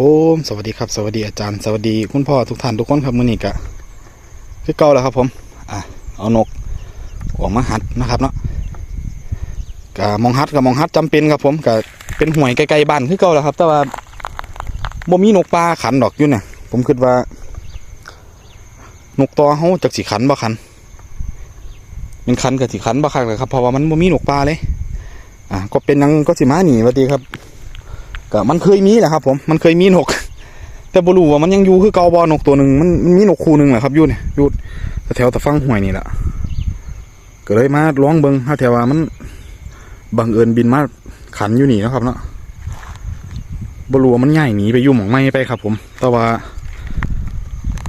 ผมสวัสดีครับ สวัสดีอาจารย์สวัสดีคุณพ่อทุกท่านทุกคนครับมือนี้ก็คือเก่าแล้วครับผมอะเอานกออกมาหัดนะครับเนาะก็มองหัดกับมองหัดจำเป็นครับผมก็เป็นห่วยไกลๆบ้านคือเก่าแล้วครับ แต่ว่าบ่มีนกปลาขันดอกอยู่เนี่ยผมคิดว่า นกตอเฮาจักสิขันบ่ขันเป็นขันกับสิขันบ่คักเลยครับเพราะว่ามันบ่มีนกปลาเลย อะก็เป็นหยังก็สิมาหนีสวัสดีครับ ก็มันเคยมีแหละครับ ผมมันเคยมีนก แต่บรูว่ามันยังอยู่คือเกาบ่นกตัวหนึ่งมันมีนกคู่หนึ่งแหละครับยู่เนี่ยยู่แถวตะฟังห้วยนี่แหละก็เลยมาร้องเบิงถ้าแถวว่ามันบังเอิญบินมาขันอยู่นี่นะครับเนาะบรูว่ามันง่ายหนีไปยู่หม่องไม่ไปครับ ผม แต่ว่า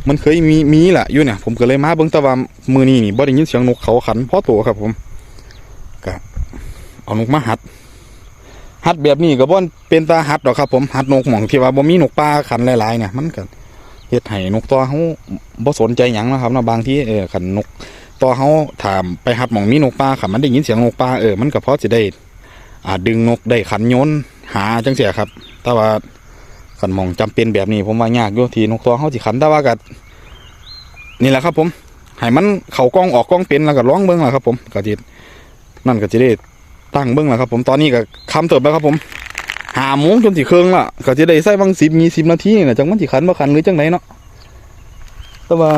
มันเคยมีมีแหละยู่เนี่ยผมก็เลยมาเบิงแต่ว่ามือนี้นี่บ่ได้ยินเสียงนกเขาขันเพราะตัวครับ ผมก็เอานกมาหัด หัดแบบนี้ก็บ่เป็นตาหัดดอกครับ ผมหัดนกหม่องที่ว่าบ่มีนกปลาขันหลายๆเนี่ยมันก็เฮ็ดให้นกตัวเฮาบ่สนใจหยังนะครับนะบางทีเออคันนกตัวเฮาถามไปหัดหม่องมีนกปลาคันมันได้ยินเสียงนกปลาเออมันก็พอสิได้อ่าดึงนกได้ขันโยนหาจังเสียครับ แต่ว่าคันหม่องจำเป็นแบบนี้ผมว่ายากอยู่ที่นกตัวเฮาสิขันแต่ว่าก็นี่แหละครับ ผมให้มันเข้ากล้องออกกล้องเป็นแล้วก็ร้องเบิ่งล่ะครับ ผมก็สินั่นก็สิได้ ตั้งเบิ้งแล้วครับ ผมตอนนี้ก็คำเติบแล้วครับผมหาโมงจนสิเครื่องละก็จะได้ใส่บางสิบมีสิบนาทีนี่แหละจังมันสิขันบ่ขันหรือจังไหนเนาะแต่ว่า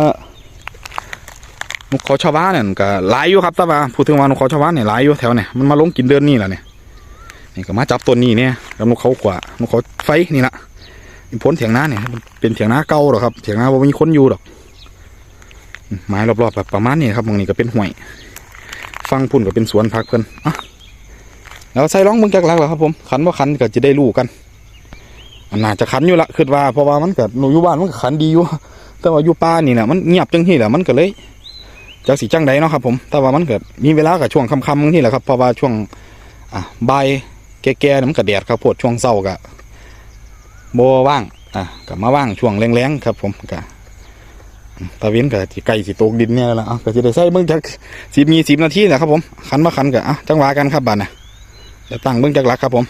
นกเขาชาวบ้านเนี่ยก็หลายอยู่ครับแต่ว่าพูดถึงว่านกเขาชาวบ้านเนี่ยหลายอยู่แถวเนี่ยมันมาลงกินเดือนนี่แหละเนี่ยนี่ก็มาจับตัวนี้เนี่ยกับนกเขาขวานกเขาไฟนี่ละอีพ้นเถียงนาเนี่ยเป็นเถียงนาเก่าหรอกครับเถียงนาบ่มีคนอยู่หรอกไม้รอบๆแบบประมาณนี้ครับตรงนี้ก็เป็นห้วย ฟังพุ่นก็เป็นสวนพักเพิ่นอะ แล้วใส่ร้องเบิ่งจักหลักแล้วครับผมขันว่าขันก็จะได้รู้กันอันน่าจะขันอยู่ละคิดว่าเพราะว่ามันก็หนูอยู่บ้านมันก็ขันดีอยู่แต่ว่าอยู่ป่านี่แหละมันเงียบจังที่แหละมันก็เลยจักสิจังใดเนาะครับผมแต่ว่ามันเกิดมีเวลากับช่วงค่ำๆนี่แหละครับเพราะว่าช่วงอะบ่ายแก่ๆเนี่ยมันก็แดดครับโพดช่วงเช้าก็บ่ว่างอะก็มาว่างช่วงแรงๆครับ ผมก็ตะเวนก็สิไก่สิตกดินเนี่ยแหละอะก็จะได้ใส่เบิ่งจักสิบมีสิบนาทีแหละครับผมขันมาขันก็อะจังหวะกันครับบัดน่ะ จะตั้งเบื้องจากหลักครับผม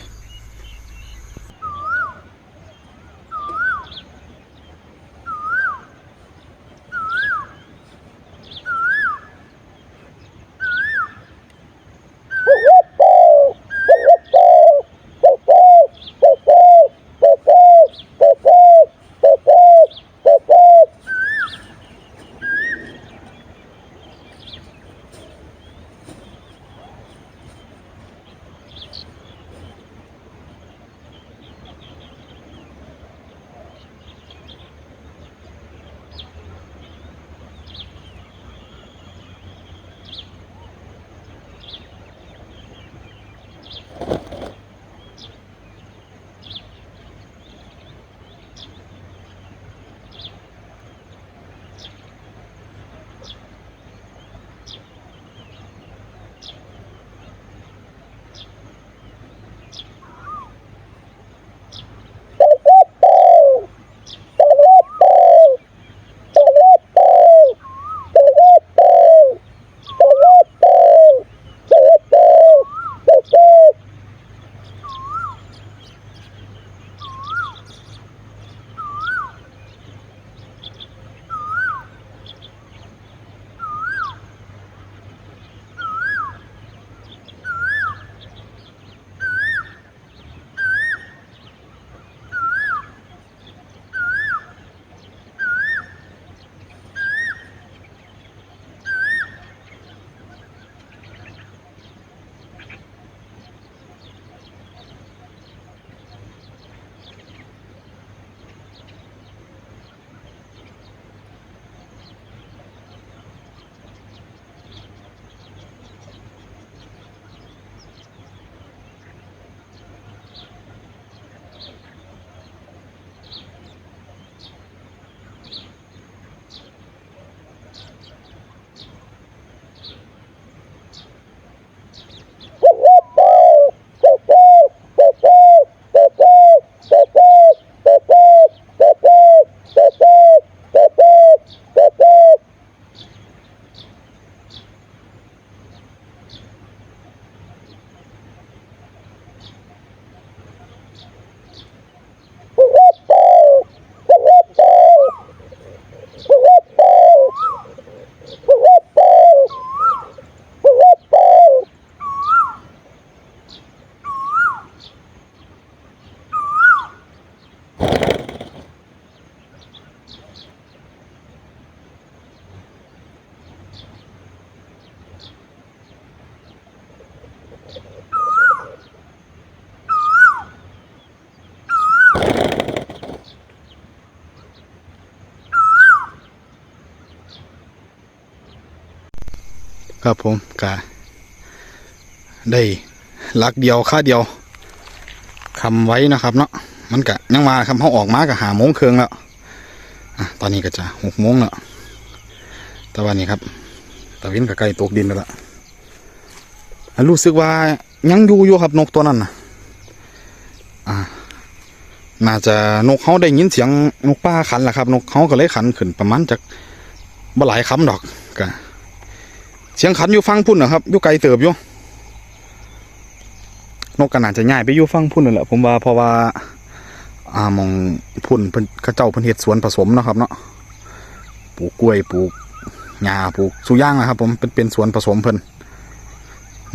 ครับผมกะได้ลักเดียวค่าเดียวคำไว้นะครับเนาะมันกะยังมาคำเขาออกมากะหาโมงเครึ่งแล้วอะตอนนี้ก็จะหกโมงแล้วแต่วันนี้ครับตะวินก็ใกล้ตกดินแล้วล่ะอะรู้สึกว่ายังอยู่อยู่ครับนกตัวนั้นนะอ่าน่าจะนกเขาได้ยินเสียงนกป้าขันแหละครับ นกเขาก็เลยขันขึ้นประมาณจากบ่หลายคำดอกกะ เสียงขันอยู่ฟังพุ่นนะครับอยู่ไกลเติบอยู่นกก็น่าจะง่ายไปอยู่ฟังพุ่นนั่นแหละผมว่าเพราะว่าอ่ามองพุ่นเพิ่นเขาเจ้าเพิ่นเฮ็ดสวนผสมนะครับ เนาะปลูกกล้วยปลูกหญ้าปลูกสุย่างนะครับ ผมเป็นเป็นสวนผสมเพิ่น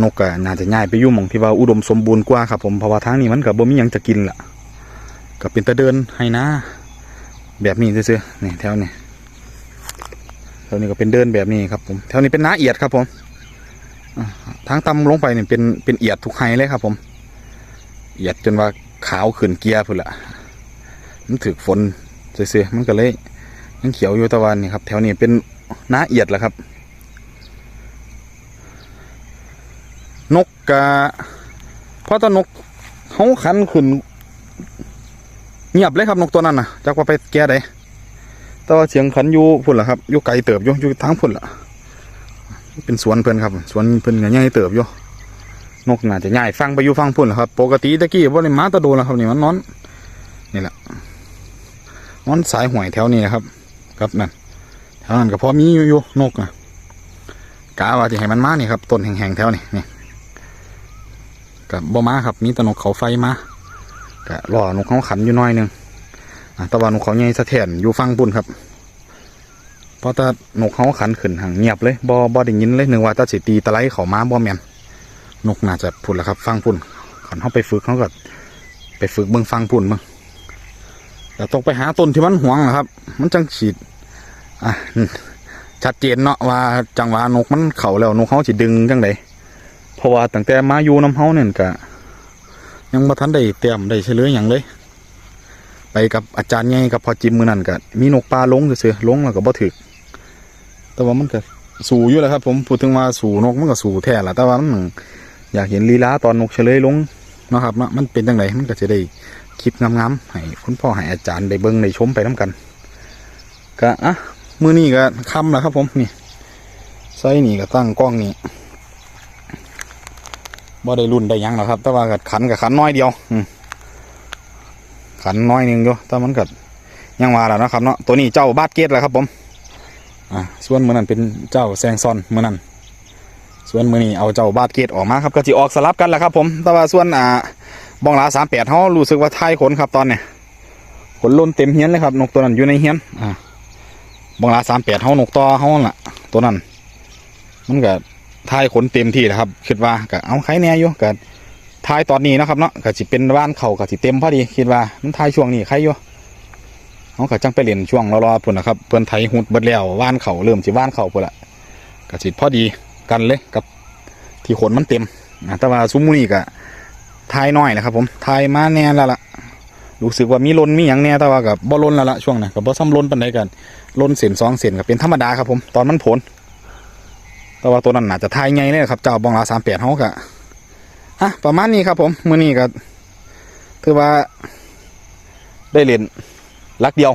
นกก็น่าจะง่ายไปอยู่มองที่ว่าอุดมสมบูรณ์กว่าครับผมเพราะว่าทางนี้มันก็บ่มียังจะกินล่ะก็เป็นตะเดินให้นะ แบบนี้ซื่อๆนี่แถวนี้ แถวนี้ก็เป็นเดินแบบนี้ครับผมแถวนี้เป็นน้าเอียดครับผมทางต่ำลงไปเนี่ยเป็นเป็นเอียดทุกไฮเลยครับผม เอียดจนว่าขาวขึ้นเกียร์พุ่นละมันถึกฝนซื่อๆมันก็เลยยังเขียวอยู่ตะวันนี่ครับ แถวนี้เป็นน้าเอียดแหละครับ นกกะเพราะตอนกเขาขันขึ้นเงียบเลยครับนกตัวนั้นนะจากว่าไปแก้ได้ แต่ว่าเสียงขันอยู่พุ่นละครับอยู่ไกลเติบอยู่อยู่ทางพุ่นละเป็นสวนเพิ่นครับ สวนเพิ่นก็ใหญ่เติบอยู่นกน่าจะใหญ่ฟังไปอยู่ฟังพุ่นละครับ ปกติตะกี้ว่าในมาตะโดนล้วครับนี่มันนอน นี่แหละนอนสายหวยแถวนี้นะครับ ครับนั่นแถวนั้นก็พอมีอยู่อยู่นกนะกาว่าจะให้มันมานี่ครับต้นแห่งๆแถวนี้นี่กับบ่มาครับมีแตนกเขาไฟมาก็รอนกเขาขันอยู่หน้อยนึง ตะวันนกเขาใหญ่สะเทียนอยู่ฟังปุ่นครับเพราะถ้านกเขาขันขึ้นห่างเงียบเลยบอบอได้ยินเลยหนึกว่าตาสิตีตะไลเขามาบอแมนนกน่าจะพุ่นแหละครับฟังปุ่นขันเขาไปฝึกเขาก็ไปฝึกเบิ่งฟังปุ่นเบิ่งแต่ต้องไปหาต้นที่มันหวงนะครับ มันจังฉีดอะชัดเจนเนาะว่าจังหวะนกมันเข่าแล้วนกเขาสิดึงจังไดเพราะว่าตั้งแต่มาอยู่น้ำเฮาเนี่ยก็ยังมาทันได้เตรียมได้เฉลยอย่างเลย ไปกับอาจารย์ใหญ่กับพอจิมมือนั่นก็มีนกปลาลงเสือลงแล้วก็บ่ถึก แต่ว่ามันก็สู่อยู่แหล้วครับ ผมพูดถึงว่าสู่นกมันก็สู่แท้ละแต่ว่ามันอยากเห็นลีลาตอนนกเฉลยลงนะครับนะมันเป็นจังไดมันก็จะได้คลิปงามๆให้คุณพ่อให้อาจารย์ได้เบิ่งได้ชมไปน้กันก็อะมือนี้ก็ค่ำแล้วครับ ผมนี่ไส้นี่ก็ตั้งกล้องนี่บ่ได้รุ่นได้ยังหรอกครับ แต่ว่าก็ขันกับขันน้อยเดียว อืม ขันน้อยนึงอยู่แต่มันก็ยังมาแล้วนะครับเนาะตัวนี้เจ้าบาดเกตแหละครับผมอ่าส่วนมือนั้นเป็นเจ้าแซงซอนมือนั้นส่วนมือนี้เอาเจ้าบาดเกตออกมาครับก็จะออกสลับกันแหละครับผมแต่ว่าส่วนอ่าบองลาสามแปดเขารู้สึกว่าทายขนครับตอนเนี้ยขนล้นเต็มเฮียนเลยครับนกตัวนั้นอยู่ในเฮียนอ่าบองลาสามแปดเขานกต่อเขาล่ะ ตัวนั้น มันก็ทายขนเต็มที่นะครับคิดว่าก็เอาใครแน่อยู่ก็ ทายตอนนี้นะครับเนาะก็สิเป็นบ้านเขาก็สิเต็มพอดีคิดว่ามันทายช่วงนี้ใครอยู่เขาก็จังไปเล่นช่วงรอๆพุ่นนะครับเพิ่อนไทยหุดเบิดแล้วว่านเขาเริ่มสิว่านเขาพุ่นละก็สิพอดีกันเลยกับที่ขนมันเต็มนะแต่ว่าซุ้มอนี้ก็ทายน้อยนะครับ ผมทายมาแน่แล้วล่ะรู้สึกว่ามีลนมีหยังแน่แต่ว่ากับบ่ลนแล้วล่ะช่วงนั้ก็บ่ซ้ำลนปานใดกันลนเส้นสองเส้นก็เป็นธรรมดาครับผมตอนมันผลแต่ว่าตัวนั้นอาจจะทายไงเนี่ยครับเจ้าบองลาสามแปดเขากะ ฮะประมาณนี้ครับผมมือนี้ก็ถือว่า ได้เล่นลักเดียว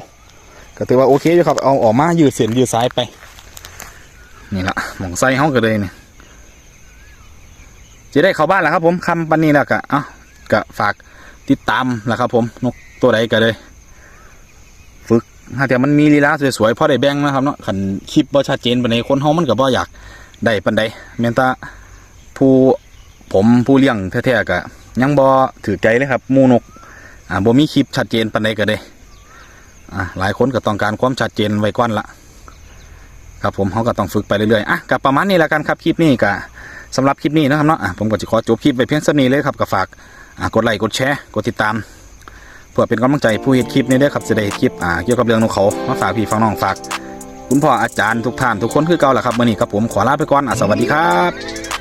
ก็ถือว่าโอเคอยู่ครับ เอาออกมายืดเส้นยืดสายไป นี่ละหมองไส้เขาก็เลยเนี่ยจะได้เข้าบ้านแล้วครับ ผมคำปันนี้แล้วก็เอ้าก็ฝากติดตามแหละครับ ผมนกตัวใดก็เลยฝึกถ้าแต่มันมีลีลาสวยๆพอได้แบ่งนะครับเนาะขันคลิปบ่ชัดเจนปานใดคนเฮามันก็บ่อยากได้ปันใดแม่นตาผู้ ผมผู้เลี้ยงแท้ๆก็ยังบ่ถือใจเลยครับมูนกอ่าบ่มีคลิปชัดเจนปันใดก็ได้อ่าหลายคนก็ต้องการความชัดเจนไว้ก่อนละครับผมเขาก็ต้องฝึกไปเรื่อยๆอะก็ประมาณนี้แล้วกันครับคลิปนี้ก็สำหรับคลิปนี้นะครับเนาะอะผมก็จะขอจบคลิปไปเพียงเท่านี้เลยครับก็ฝากอ่ากดไลค์กดแชร์กดติดตามเพื่อเป็นกำลังใจผู้เห็นคลิปนี้ด้วยครับจะได้เฮ็ดคลิปอ่าเกี่ยวกับเรื่องนกเขามาฝากพี่ฝากน้องฝาก คุณพ่ออาจารย์ทุกท่านทุกคนคือเก่าแหละครับมื่อนี้ครับผมขอลาไปก่อนอะสวัสดีครับ